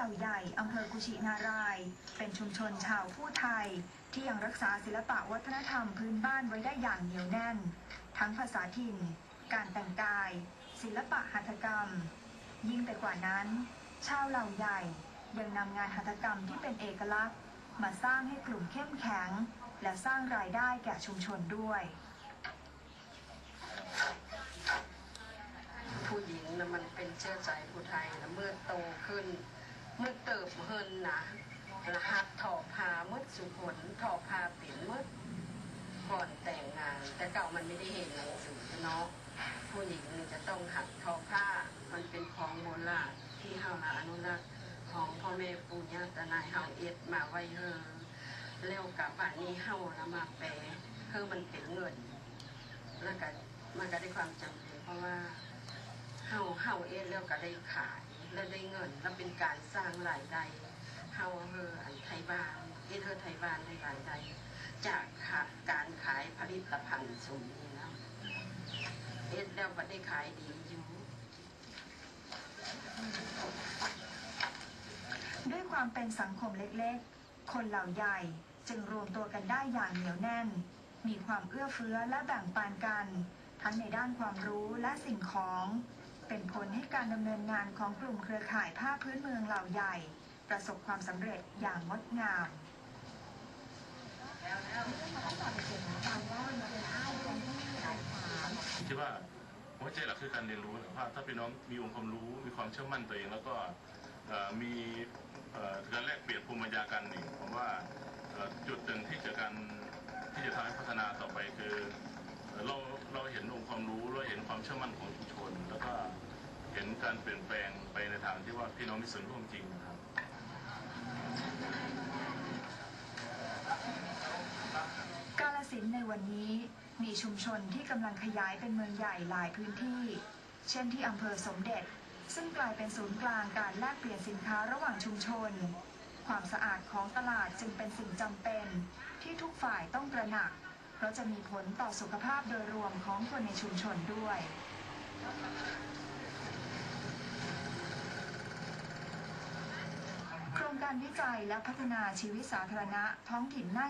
เหล่าใหญ่อำเภอกุชินาราย เป็นชุมชนชาวผู้ไทย ที่ยังรักษาศิลปะวัฒนธรรมพื้นบ้านไว้ได้อย่างเหนียวแน่น ทั้งภาษาถิ่น การแต่งกาย ศิลปะหัตถกรรม ยิ่งไปกว่านั้น ชาวเหล่าใหญ่ ยังนำงานหัตถกรรมที่เป็นเอกลักษณ์ มาสร้างให้กลุ่มเข้มแข็ง และสร้างรายได้แก่ชุมชนด้วย ผู้หญิงนะมันเป็นเชื้อใจผู้ไทยนะเมื่อโตขึ้น เมื่อเติบเฮินนะรหัสถอผ้าเมื่อสุผลถอผ้าเปลี่ยนเมื่อก่อนแต่งงาน แต่เก่ามันไม่ได้เห็นหนังสือเนาะผู้หญิงนี่จะต้องหัดทอผ้า มันเป็นของโบราณที่เฮามาอนุรักษ์ของพ่อแม่ปู่ย่าตานายเฮาเอ็ดมาไว้เฮอแล้วกับบ้านนี้เฮานะมาแปลเพื่อมันเป็นเงิน แล้วก็มันก็ได้ความจำเป็นเพราะว่าเฮาเฮาเองแล้วก็ได้ขาย แล้วได้เงินแล้วเป็นการสร้างรายได้เฮาเฮออันไทยบ้านเอเธอไทยบ้านได้รายได้จากขาการขายผลิตภัณฑ์สมนี้นะเอ็ดแล้วก็ได้ขายดีอยู่ด้วยความเป็นสังคมเล็กๆ คนเหล่าใหญ่จึงรวมตัวกันได้อย่างเหนียวแน่น มีความเอื้อเฟื้อและแบ่งปันกัน ทั้งในด้านความรู้และสิ่งของ เป็นผลให้การดำเนินงานของกลุ่มเครือข่ายผ้าพื้นเมืองเหล่าใหญ่ ประสบความสำเร็จอย่างงดงามผมคิดว่าหัวใจหลักคือการเรียนรู้นะครับถ้าพี่น้องมีองค์ความรู้มีความเชื่อมั่นตัวเอง แล้วก็มีการแลกเปลี่ยนภูมิปัญญากันนี่ผมว่าจุดหนึ่งที่จะการที่จะทำให้พัฒนาต่อไปคือ เราเราเห็นองค์ความรู้เราเห็นความเชื่อมั่นของ เห็นการเปลี่ยนแปลงไปในทางที่ว่าพี่น้องมีส่วนร่วมจริงนะครับกาลสินธุ์ในวันนี้มีชุมชนที่กำลังขยายเป็นเมืองใหญ่หลายพื้นที่ เช่นที่อำเภอสมเด็จ ซึ่งกลายเป็นศูนย์กลางการแลกเปลี่ยนสินค้าระหว่างชุมชน ความสะอาดของตลาดจึงเป็นสิ่งจำเป็น ที่ทุกฝ่ายต้องตระหนัก เพราะจะมีผลต่อสุขภาพโดยรวมของคนในชุมชนด้วย โครง การวิจัยและพัฒนาชีวิตสาธารณะท้องถิ่นหน้า